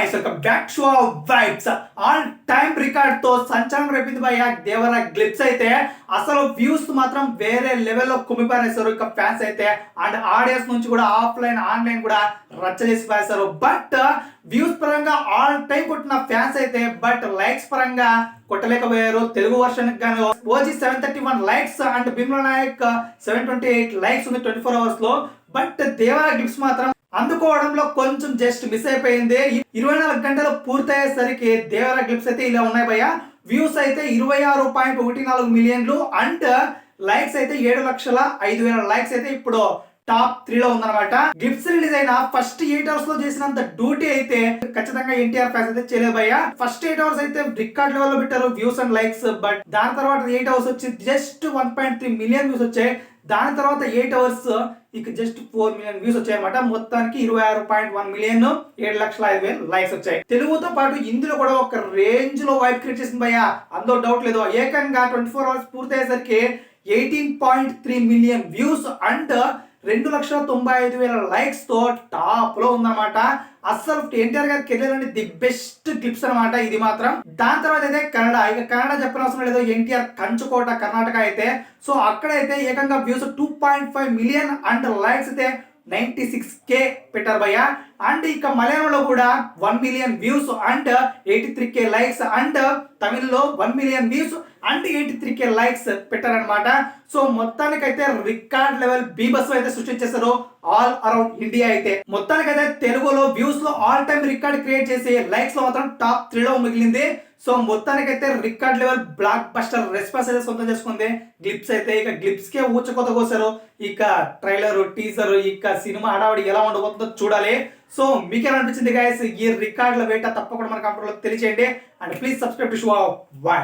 Guys ఒక back show vibes all time రికార్డ్తో సంచలనం రేపింది భయ దేవర గ్లిప్స్ అయితే అసలు వ్యూస్ మాత్రం వేరే లెవెల్లో కుమిపారేశారు ఇక ఫ్యాన్స్ అయితే. అండ్ ఆడియన్స్ నుంచి కూడా ఆఫ్లైన్ ఆన్లైన్ కూడా రచ్చ చేసి పారేశారు. బట్ వ్యూస్ పరంగా ఆల్ టైం కొట్టిన ఫ్యాన్స్ అయితే బట్ లైక్స్ పరంగా కొట్టలేకపోయారు. తెలుగు వర్షన్ గాను OG seven thirty one likes and Bimla Nayak seven twenty eight likes ఉంది ట్వంటీ ఫోర్ అవర్స్లో. బట్ దేవర గిఫ్ట్స్ మాత్రం అందుకోవడంలో కొంచెం జస్ట్ మిస్ అయిపోయింది. ఇరవై నాలుగు గంటలు పూర్తయ్యేసరికి దేవరా క్లిప్స్ అయితే ఇలా ఉన్నాయి భయ్య. వ్యూస్ అయితే ఇరవై ఆరు పాయింట్ ఒకటి నాలుగు మిలియన్లు అండ్ లైక్స్ అయితే ఏడు లక్షల ఐదు వేల లైక్స్ అయితే ఇప్పుడు టాప్ త్రీలో ఉందన్నమాట. గిఫ్ట్స్ రిలీజ్ అయిన ఫస్ట్ ఎయిట్ అవర్స్లో చేసినంత డ్యూటీ అయితే ఖచ్చితంగా ఎన్టీఆర్ ఫ్యాన్స్ అయితే చేయలేదు భయ్య. ఫస్ట్ ఎయిట్ అవర్స్ అయితే రికార్డ్ లెవెల్లో పెట్టారు వ్యూస్ అండ్ లైక్స్ బట్ దాని తర్వాత ఎయిట్ అవర్స్ వచ్చి just one point three million views వచ్చాయి. దాని తర్వాత ఎయిట్ అవర్స్ ఇక జస్ట్ ఫోర్ మిలియన్ వ్యూస్ వచ్చాయన్నమాట మొత్తానికి ఇరవై ఆరు పాయింట్ వన్ మిలియన్ ఏడు లక్షల ఐదు వేలు లైక్స్ వచ్చాయి. తెలుగుతో పాటు ఇందులో కూడా ఒక రేంజ్లో వైప్ క్రియేట్ చేసింది భయ్య. అందులో డౌట్ లేదు. ఏకంగా twenty four hours పూర్తయ్యేసరికి eighteen point three million views and రెండు లక్షల తొంభై ఐదు వేల లైక్స్తో టాప్లో ఉందన్నమాట. అస్సలు ఎన్టీఆర్ గారి కెరీర్ అండి ది బెస్ట్ క్లిప్స్ అన్నమాట ఇది మాత్రం. దాని తర్వాత అయితే కన్నడ ఇక కన్నడ చెప్పనవసరం లేదు. ఎన్టీఆర్ కంచుకోట కర్ణాటక అయితే. సో అక్కడైతే ఏకంగా views two point five million and likes అయితే నైన్టీ సిక్స్ కే పెట్టారు భయ్య. అండ్ ఇక మలయాళంలో కూడా one million views and eighty three K likes and తమిళ్ళో one million views and eighty three K likes పెట్టారనమాట సో మొత్తానికైతే రికార్డ్ లెవెల్ బీబస్ అయితే సృష్టించేశారు ఆల్ అరౌండ్ ఇండియా అయితే. మొత్తానికైతే తెలుగులో వ్యూస్లో ఆల్ టైమ్ రికార్డ్ క్రియేట్ చేసి లైక్స్లో మాత్రం టాప్ త్రీలో మిగిలింది. సో మొత్తానికైతే record level blockbuster response అయితే సొంతం చేసుకుంది. గ్లిప్స్ అయితే ఇక గ్లిప్స్ కే ఊచకొత కోసారు. ఇక ట్రైలర్ టీజర్ ఇక సినిమా హడావిడి ఎలా ఉండబోతుందో చూడాలి. సో మీకు ఎలా అనిపించింది గాయస్ ఈ రికార్డుల వేట తప్పకుండా మన కంప్యూటర్లో తెలియచేయండి. And please subscribe to show why